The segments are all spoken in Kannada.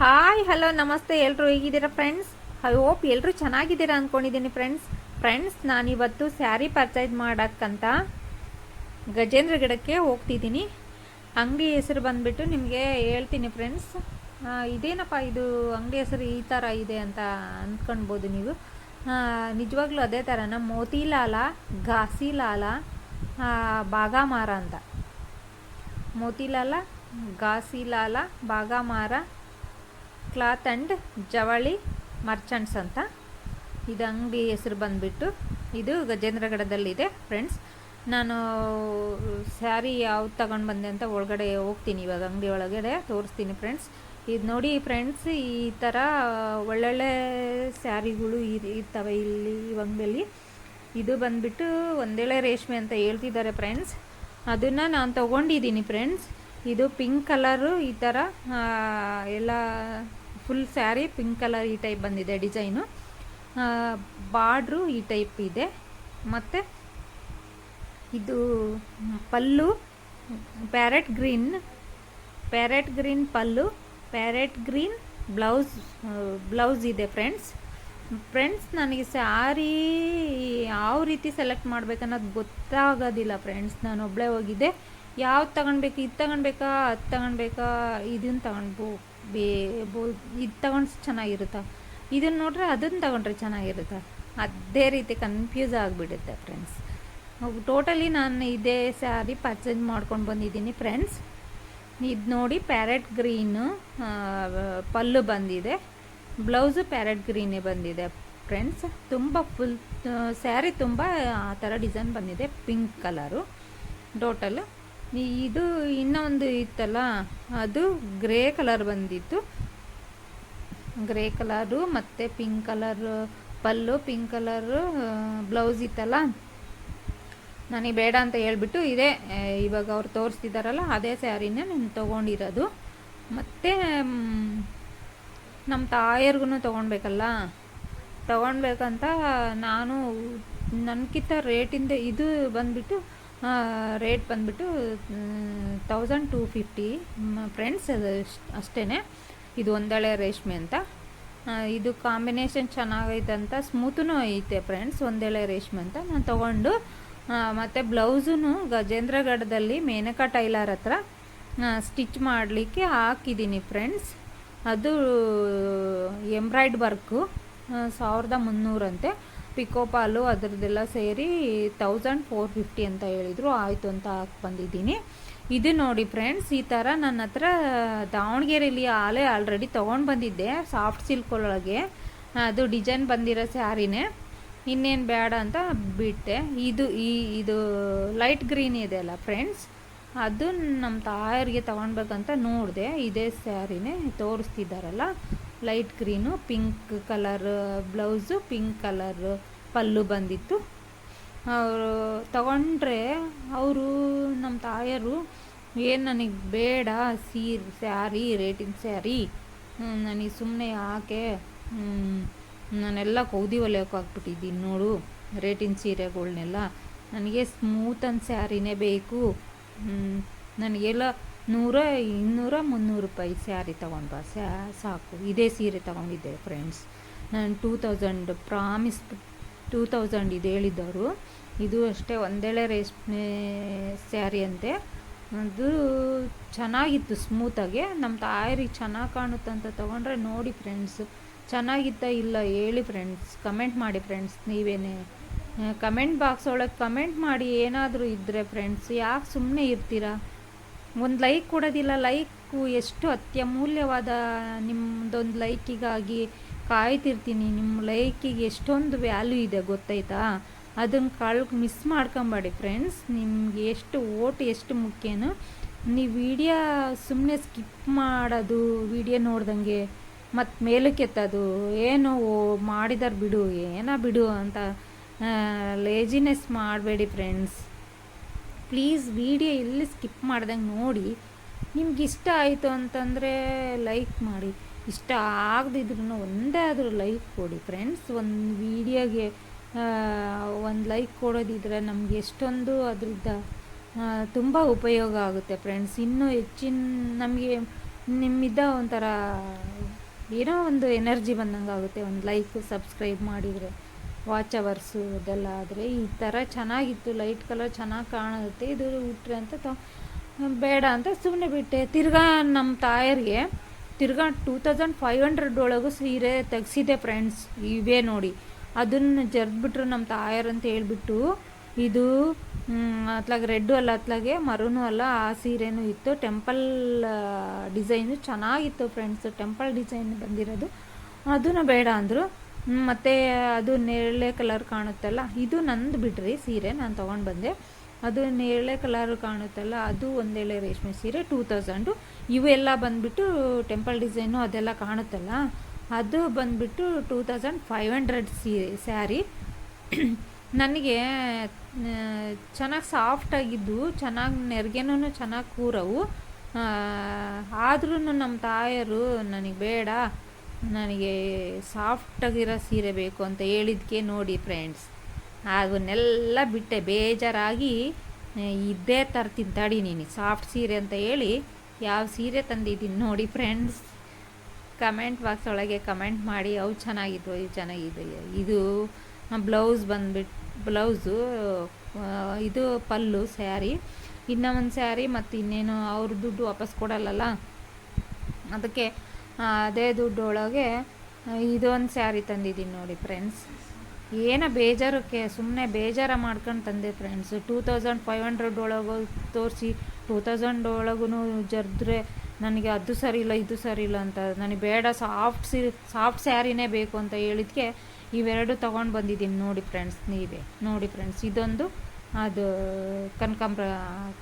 ಹಾಯ್, ಹಲೋ, ನಮಸ್ತೆ ಎಲ್ಲರೂ ಹೇಗಿದ್ದೀರಾ ಫ್ರೆಂಡ್ಸ್ ಐ ಹೋಪ್ ಎಲ್ಲರೂ ಚೆನ್ನಾಗಿದ್ದೀರಾ ಅಂದ್ಕೊಂಡಿದ್ದೀನಿ ಫ್ರೆಂಡ್ಸ್ ಫ್ರೆಂಡ್ಸ್ ನಾನಿವತ್ತು ಸ್ಯಾರಿ ಪರ್ಚೇಸ್ ಮಾಡೋಕ್ಕಂತ ಗಜೇಂದ್ರ ಗಿಡಕ್ಕೆ ಹೋಗ್ತಿದ್ದೀನಿ. ಅಂಗಡಿ ಹೆಸರು ಬಂದುಬಿಟ್ಟು ನಿಮಗೆ ಹೇಳ್ತೀನಿ ಫ್ರೆಂಡ್ಸ್ ಇದೇನಪ್ಪ ಇದು ಅಂಗಡಿ ಹೆಸರು ಈ ಥರ ಇದೆ ಅಂತ ಅಂದ್ಕೊಳ್ಬೋದು ನೀವು. ನಿಜವಾಗ್ಲೂ ಅದೇ ಥರನ ಮೋತಿಲಾಲ, ಘಾಸಿಲಾಲ ಬಾಗಾಮಾರ ಅಂತ. ಮೋತಿಲಾಲ, ಘಾಸಿಲಾಲ ಬಾಗಾಮಾರ ಕ್ಲಾತ್ ಆ್ಯಂಡ್ ಜವಳಿ ಮರ್ಚಂಟ್ಸ್ ಅಂತ. ಇದು ಅಂಗಡಿ ಹೆಸರು ಬಂದುಬಿಟ್ಟು ಇದು ಗಜೇಂದ್ರಗಡದಲ್ಲಿದೆ ಫ್ರೆಂಡ್ಸ್ ನಾನು ಸ್ಯಾರಿ ಯಾವ್ದು ತಗೊಂಡು ಬಂದೆ ಅಂತ ಒಳಗಡೆ ಹೋಗ್ತೀನಿ ಇವಾಗ ಅಂಗಡಿ ಒಳಗಡೆ ತೋರಿಸ್ತೀನಿ ಫ್ರೆಂಡ್ಸ್ ಇದು ನೋಡಿ ಫ್ರೆಂಡ್ಸ್ ಈ ಥರ ಒಳ್ಳೊಳ್ಳೆ ಸ್ಯಾರಿಗಳು ಇರ್ತವೆ ಇಲ್ಲಿ ಈ ಅಂಗಡಿಯಲ್ಲಿ. ಇದು ಬಂದ್ಬಿಟ್ಟು ಒಂದೇಳೆ ರೇಷ್ಮೆ ಅಂತ ಹೇಳ್ತಿದ್ದಾರೆ ಫ್ರೆಂಡ್ಸ್ ಅದನ್ನು ನಾನು ತೊಗೊಂಡಿದ್ದೀನಿ ಫ್ರೆಂಡ್ಸ್ ಇದು ಪಿಂಕ್ ಕಲರು ಈ ಥರ ಎಲ್ಲ ಫುಲ್ ಸ್ಯಾರಿ ಪಿಂಕ್ ಕಲರ್ ಈ ಟೈಪ್ ಬಂದಿದೆ ಡಿಸೈನು ಬಾರ್ಡ್ರು ಈ ಟೈಪ್ ಇದೆ. ಮತ್ತು ಇದು pallu parrot green parrot green pallu parrot green blouse blouse ಇದೆ ಫ್ರೆಂಡ್ಸ್ ಫ್ರೆಂಡ್ಸ್ ನನಗೆ ಸ್ಯಾರಿ ಯಾವ ರೀತಿ ಸೆಲೆಕ್ಟ್ ಮಾಡ್ಬೇಕನ್ನೋದು ಗೊತ್ತಾಗೋದಿಲ್ಲ ಫ್ರೆಂಡ್ಸ್ ನಾನು ಒಬ್ಬಳೇ ಹೋಗಿದ್ದೆ. ಯಾವ್ದು ತಗೊಳ್ಬೇಕು ಇದು ತಗೊಳ್ಬೇಕಾ ಅದು ತಗೊಳ್ಬೇಕಾ ಇದನ್ನು ತಗೊಂಡು ಬೇ, ಬೋಲ್, ಇದು ತಗೊಂಡ್ರೆ ಚೆನ್ನಾಗಿರುತ್ತಾ? ಇದನ್ನ ನೋಡ್ರೆ ಅದನ್ನು ತಗೊಂಡ್ರೆ ಚೆನ್ನಾಗಿರುತ್ತಾ? ಅದೇ ರೀತಿ ಕನ್ಫ್ಯೂಸ್ ಆಗಿಬಿಡುತ್ತೆ ಫ್ರೆಂಡ್ಸ್ ಟೋಟಲಿ ನಾನು ಇದೇ ಸ್ಯಾರಿ ಪರ್ಚೇಸ್ ಮಾಡ್ಕೊಂಡು ಬಂದಿದ್ದೀನಿ ಫ್ರೆಂಡ್ಸ್ ಇದು ನೋಡಿ ಪ್ಯಾರೆಟ್ ಗ್ರೀನು ಪಲ್ಲು ಬಂದಿದೆ. ಬ್ಲೌಸು ಪ್ಯಾರೆಟ್ ಗ್ರೀನೇ ಬಂದಿದೆ ಫ್ರೆಂಡ್ಸ್ ತುಂಬ ಫುಲ್ ಸ್ಯಾರಿ ತುಂಬ, ಆ ಥರ ಡಿಸೈನ್ ಬಂದಿದೆ ಪಿಂಕ್ ಕಲರು ಟೋಟಲ್ ಇದು ಇನ್ನೊಂದು ಇತ್ತಲ್ಲ, ಅದು ಗ್ರೇ ಕಲರ್ ಬಂದಿತ್ತು. ಗ್ರೇ ಕಲರು ಮತ್ತು pink colour, pallu, pink colour blouse ಇತ್ತಲ್ಲ. ನನಗೆ ಬೇಡ ಅಂತ ಹೇಳ್ಬಿಟ್ಟು ಇದೇ ಇವಾಗ ಅವ್ರು ತೋರಿಸ್ತಿದ್ದಾರಲ್ಲ ಅದೇ ಸ್ಯಾರಿನೇ ನಾನು ತೊಗೊಂಡಿರೋದು. ಮತ್ತು ನಮ್ಮ ತಾಯರ್ಗು ತೊಗೊಳ್ಬೇಕಲ್ಲ ತೊಗೊಳ್ಬೇಕಂತ ನಾನು ನನಗಿಂತ ರೇಟಿಂದ ಇದು ಬಂದ್ಬಿಟ್ಟು ರೇಟ್ ಬಂದುಬಿಟ್ಟು ತೌಸಂಡ್ ಟೂ ಫಿಫ್ಟಿ ಫ್ರೆಂಡ್ಸ್ ಅದು ಅಷ್ಟೇ ಇದು ಒಂದಳೆ ರೇಷ್ಮೆ ಅಂತ. ಇದು ಕಾಂಬಿನೇಷನ್ ಚೆನ್ನಾಗೈತೆ ಅಂತ ಸ್ಮೂತೂ ಐತೆ ಫ್ರೆಂಡ್ಸ್ ಒಂದೆಳೆ ರೇಷ್ಮೆ ಅಂತ ನಾನು ತೊಗೊಂಡು. ಮತ್ತು ಬ್ಲೌಸೂ ಗಜೇಂದ್ರಗಢದಲ್ಲಿ ಮೇನಕಾ ಟೈಲರ್ ಹತ್ರ ಸ್ಟಿಚ್ ಮಾಡಲಿಕ್ಕೆ ಹಾಕಿದ್ದೀನಿ ಫ್ರೆಂಡ್ಸ್ ಅದು ಎಂಬ್ರಾಯ್ಡ್ ವರ್ಕು ಸಾವಿರದ ಮುನ್ನೂರಂತೆ ಪಿಕೋಪಾಲು ಅದರದ್ದೆಲ್ಲ ಸೇರಿ ತೌಸಂಡ್ ಫೋರ್ ಫಿಫ್ಟಿ ಅಂತ ಹೇಳಿದರು. ಆಯಿತು ಅಂತ ಹಾಕಿ ಬಂದಿದ್ದೀನಿ. ಇದು ನೋಡಿ ಫ್ರೆಂಡ್ಸ್, ಈ ಥರ ನನ್ನ ಹತ್ರ ದಾವಣಗೆರೆಯಲ್ಲಿ ಆಲೆ ಆಲ್ರೆಡಿ ತೊಗೊಂಡು ಬಂದಿದ್ದೆ, ಸಾಫ್ಟ್ ಸಿಲ್ಕ್ ಒಳಗೆ. ಅದು ಡಿಸೈನ್ ಬಂದಿರೋ ಸ್ಯಾರಿನೇ. ಇನ್ನೇನು ಬೇಡ ಅಂತ ಬಿಟ್ಟೆ. ಇದು ಈ, ಇದು ಲೈಟ್ ಗ್ರೀನ್ ಇದೆ ಅಲ್ಲ ಫ್ರೆಂಡ್ಸ್? ಅದು ನಮ್ಮ ತಾಯರಿಗೆ ತಗೊಳ್ಬೇಕಂತ ನೋಡಿದೆ, ಇದೇ ಸ್ಯಾರಿನೇ ತೋರಿಸ್ತಿದ್ದಾರಲ್ಲ light green, pink colour blouse, pink colour pallu ಬಂದಿತ್ತು. ಅವರು ತಗೊಂಡ್ರೆ ಅವರು ನಮ್ಮ ತಾಯರು, ಏನು ನನಗೆ ಬೇಡ, ಸೀರ್, ಸ್ಯಾರಿ, ರೇಟಿನ ಸ್ಯಾರಿ ನನಗೆ ಸುಮ್ಮನೆ ಯಾಕೆ ನಾನೆಲ್ಲ ಕೌದಿ ಒಲೆಯೋಕೆ ಹಾಕ್ಬಿಟ್ಟಿದ್ದೀನಿ ನೋಡು, ರೇಟಿನ ಸೀರೆಗಳನ್ನೆಲ್ಲ ನನಗೆ ಸ್ಮೂತ್ ಅನ್ ಸ್ಯಾರಿನೇ ಬೇಕು. ನನಗೆಲ್ಲ ನೂರ, ಇನ್ನೂರ ಮುನ್ನೂರು ರೂಪಾಯಿ ಸ್ಯಾರಿ ತೊಗೊಂಡು ಬಾ. ಸ್ಯಾ, ಸಾಕು. ಇದೇ ಸೀರೆ ತೊಗೊಂಡಿದ್ದೆ ಫ್ರೆಂಡ್ಸ್ ನಾನು two thousand promise two thousand ಇದು ಹೇಳಿದ್ದವರು. ಇದು ಅಷ್ಟೇ ಒಂದೇಳೆ ರೇಷ್ಮೆ ಸ್ಯಾರಿ ಅಂತೆ. ಅದು ಚೆನ್ನಾಗಿತ್ತು ಸ್ಮೂತಾಗೆ ನಮ್ಮ ತಾಯರಿಗೆ ಚೆನ್ನಾಗಿ ಕಾಣುತ್ತೆ ಅಂತ ತೊಗೊಂಡ್ರೆ ನೋಡಿ ಫ್ರೆಂಡ್ಸ್ ಚೆನ್ನಾಗಿತ್ತಾ ಇಲ್ಲ ಹೇಳಿ ಫ್ರೆಂಡ್ಸ್ ಕಮೆಂಟ್ ಮಾಡಿ ಫ್ರೆಂಡ್ಸ್ ನೀವೇನೇ ಕಮೆಂಟ್ ಬಾಕ್ಸ್ ಒಳಗೆ ಕಮೆಂಟ್ ಮಾಡಿ ಏನಾದರೂ ಇದ್ದರೆ ಫ್ರೆಂಡ್ಸ್ ಯಾಕೆ ಸುಮ್ಮನೆ ಇರ್ತೀರಾ? ಒಂದು ಲೈಕ್ ಕೊಡೋದಿಲ್ಲ ಲೈಕು ಎಷ್ಟು ಅತ್ಯಮೂಲ್ಯವಾದ ನಿಮ್ಮದೊಂದು ಲೈಕಿಗಾಗಿ ಕಾಯ್ತಿರ್ತೀನಿ. ನಿಮ್ಮ ಲೈಕಿಗೆ ಎಷ್ಟೊಂದು ವ್ಯಾಲ್ಯೂ ಇದೆ ಗೊತ್ತಾಯ್ತಾ? ಅದನ್ನು ಕಳ್ ಮಿಸ್ ಮಾಡ್ಕೊಂಬೇಡಿ ಫ್ರೆಂಡ್ಸ್ ನಿಮ್ಗೆ ಎಷ್ಟು ಓಟ್ ಎಷ್ಟು ಮುಖ್ಯನೋ? ನೀವು ವಿಡಿಯೋ ಸುಮ್ಮನೆ ಸ್ಕಿಪ್ ಮಾಡೋದು ವಿಡಿಯೋ ನೋಡ್ದಂಗೆ ಮತ್ತು ಮೇಲಕ್ಕೆ ಎತ್ತೋದು ಏನು ಮಾಡಿದಾರೆ ಬಿಡು, ಏನೋ ಬಿಡು ಅಂತ ಲೇಜಿನೆಸ್ ಮಾಡಬೇಡಿ ಫ್ರೆಂಡ್ಸ್ ಪ್ಲೀಸ್ ವಿಡಿಯೋ ಇಲ್ಲಿ ಸ್ಕಿಪ್ ಮಾಡ್ದಂಗೆ ನೋಡಿ, ನಿಮ್ಗೆ ಇಷ್ಟ ಆಯಿತು ಅಂತಂದರೆ ಲೈಕ್ ಮಾಡಿ. ಇಷ್ಟ ಆಗದಿದ್ರು ಒಂದೇ ಆದರೂ ಲೈಕ್ ಕೊಡಿ ಫ್ರೆಂಡ್ಸ್ ಒಂದು ವಿಡಿಯೋಗೆ ಒಂದು ಲೈಕ್ ಕೊಡೋದಿದ್ರೆ ನಮ್ಗೆ ಎಷ್ಟೊಂದು ಅದರಿಂದ ತುಂಬ ಉಪಯೋಗ ಆಗುತ್ತೆ ಫ್ರೆಂಡ್ಸ್ ಇನ್ನೂ ಹೆಚ್ಚಿನ, ನಮಗೆ ನಿಮ್ಮಿಂದ ಒಂಥರ ಏನೋ ಒಂದು ಎನರ್ಜಿ ಬಂದಂಗೆ ಆಗುತ್ತೆ ಒಂದು ಲೈಕ್ ಸಬ್ಸ್ಕ್ರೈಬ್ ಮಾಡಿದರೆ. ವಾಚ್ ಅವರ್ಸು ಅದೆಲ್ಲ ಆದರೆ ಈ ಥರ ಚೆನ್ನಾಗಿತ್ತು, ಲೈಟ್ ಕಲರ್ ಚೆನ್ನಾಗಿ ಕಾಣುತ್ತೆ. ಇದು ಉಟ್ರೆ ಅಂತ ತ, ಬೇಡ ಅಂತ ಸುಮ್ಮನೆ ಬಿಟ್ಟೆ. ತಿರ್ಗಾ ನಮ್ಮ ತಾಯರಿಗೆ, ತಿರ್ಗಾ ಟೂ ತೌಸಂಡ್ ಫೈವ್ ಹಂಡ್ರೆಡ್ ಒಳಗೂ ಸೀರೆ ತೆಗ್ಸಿದೆ ಫ್ರೆಂಡ್ಸ್, ಇವೇ ನೋಡಿ. ಅದನ್ನು ಜರ್ದ್ಬಿಟ್ರು ನಮ್ಮ ತಾಯರು ಅಂತ ಹೇಳ್ಬಿಟ್ಟು, ಇದು ಅತ್ಲಾಗೆ ರೆಡ್ಡು ಅಲ್ಲ, ಅತ್ಲಾಗೆ ಮರೂನು ಅಲ್ಲ, ಆ ಸೀರೆನೂ ಇತ್ತು. ಟೆಂಪಲ್ ಡಿಸೈನು ಚೆನ್ನಾಗಿತ್ತು ಫ್ರೆಂಡ್ಸ್. ಟೆಂಪಲ್ ಡಿಸೈನ್ ಬಂದಿರೋದು. ಅದನ್ನು ಬೇಡ ಅಂದರು. ಮತ್ತು ಅದು ನೇರಳೆ ಕಲರ್ ಕಾಣುತ್ತಲ್ಲ, ಇದು ನಂದು ಬಿಡ್ರಿ ಸೀರೆ ನಾನು ತೊಗೊಂಡು ಬಂದೆ. ಅದು ನೇರಳೆ ಕಲರ್ ಕಾಣುತ್ತಲ್ಲ, ಅದು ಒಂದೇಳೆ ರೇಷ್ಮೆ ಸೀರೆ ಟೂ ತೌಸಂಡು ಇವೆಲ್ಲ ಬಂದುಬಿಟ್ಟು ಟೆಂಪಲ್ ಡಿಸೈನು ಅದೆಲ್ಲ ಕಾಣುತ್ತಲ್ಲ, ಅದು ಬಂದುಬಿಟ್ಟು ಟೂ ತೌಸಂಡ್ ಫೈವ್ ಹಂಡ್ರೆಡ್ ಸೀರೆ ಸ್ಯಾರಿ. ನನಗೆ ಚೆನ್ನಾಗಿ ಸಾಫ್ಟಾಗಿದ್ದು ಚೆನ್ನಾಗಿ ನೆರಿಗೆನೂ ಚೆನ್ನಾಗಿ ಕೂರವು. ಆದ್ರೂ ನಮ್ಮ ತಾಯರು ನನಗೆ ಬೇಡ. ನನಗೆ ಸಾಫ್ಟಾಗಿರೋ ಸೀರೆ ಬೇಕು ಅಂತ ಹೇಳಿದ್ಕೆ ನೋಡಿ ಫ್ರೆಂಡ್ಸ್ ಅದನ್ನೆಲ್ಲ ಬಿಟ್ಟೆ, ಬೇಜಾರಾಗಿ ಇದ್ದೇ ತರ್ತೀನಿ, ತಡಿ ನೀನು, ಸಾಫ್ಟ್ ಸೀರೆ ಅಂತ ಹೇಳಿ ಯಾವ ಸೀರೆ ತಂದಿದ್ದೀನಿ ನೋಡಿ ಫ್ರೆಂಡ್ಸ್ ಕಮೆಂಟ್ ಬಾಕ್ಸ್ ಒಳಗೆ ಕಮೆಂಟ್ ಮಾಡಿ, ಅವು ಚೆನ್ನಾಗಿದ್ವು, ಇವು ಚೆನ್ನಾಗಿದೆ ಇದು ಬ್ಲೌಸ್ ಬಂದುಬಿಟ್ಟು ಬ್ಲೌಸು ಇದು ಪಲ್ಲು, ಸ್ಯಾರಿ. ಇನ್ನೂ ಒಂದು ಸ್ಯಾರಿ ಮತ್ತು ಇನ್ನೇನು ಅವ್ರ ದುಡ್ಡು ವಾಪಸ್ ಕೊಡಲ್ಲಲ್ಲ? ಅದಕ್ಕೆ ಅದೇ ದುಡ್ಡು ಒಳಗೆ ಇದೊಂದು ಸ್ಯಾರಿ ತಂದಿದ್ದೀನಿ ನೋಡಿ ಫ್ರೆಂಡ್ಸ್ ಏನೋ ಬೇಜಾರಕ್ಕೆ ಸುಮ್ಮನೆ ಬೇಜಾರ ಮಾಡ್ಕೊಂಡು ತಂದೆ friends two thousand five hundred ಒಳಗೆ ತೋರಿಸಿ ಟೂ ತೌಸಂಡ್ ಒಳಗೂ ಜರ್ದ್ರೆ, ನನಗೆ ಅದು ಸರಿ ಇಲ್ಲ, ಇದು ಸರಿ ಇಲ್ಲ ಅಂತ. ನನಗೆ ಬೇಡ ಸಾಫ್ಟ್ ಸಿ ಸಾಫ್ಟ್ ಸ್ಯಾರಿನೇ ಬೇಕು ಅಂತ ಹೇಳಿದ್ಕೆ, ಇವೆರಡು ತೊಗೊಂಡು ಬಂದಿದ್ದೀನಿ ನೋಡಿ ಫ್ರೆಂಡ್ಸ್ ನೀವೇ. ನೋಡಿ ಫ್ರೆಂಡ್ಸ್ ಇದೊಂದು, ಅದು ಕನಕಾಂಬ್ರ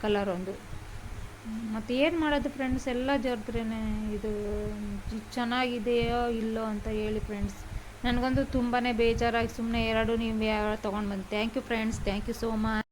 ಕಲರ್ ಒಂದು. ಮತ್ತು ಏನು ಮಾಡೋದು ಫ್ರೆಂಡ್ಸ್ ಎಲ್ಲ ಜೋರ್ದ್ರೇ ಇದು ಚೆನ್ನಾಗಿದೆಯೋ ಇಲ್ಲೋ ಅಂತ ಹೇಳಿ ಫ್ರೆಂಡ್ಸ್ ನನಗಂತೂ ತುಂಬಾ ಬೇಜಾರಾಗಿ ಸುಮ್ಮನೆ ಎರಡು ನೀವು ತೊಗೊಂಡು ಬಂದು. Thank you friends thank you so much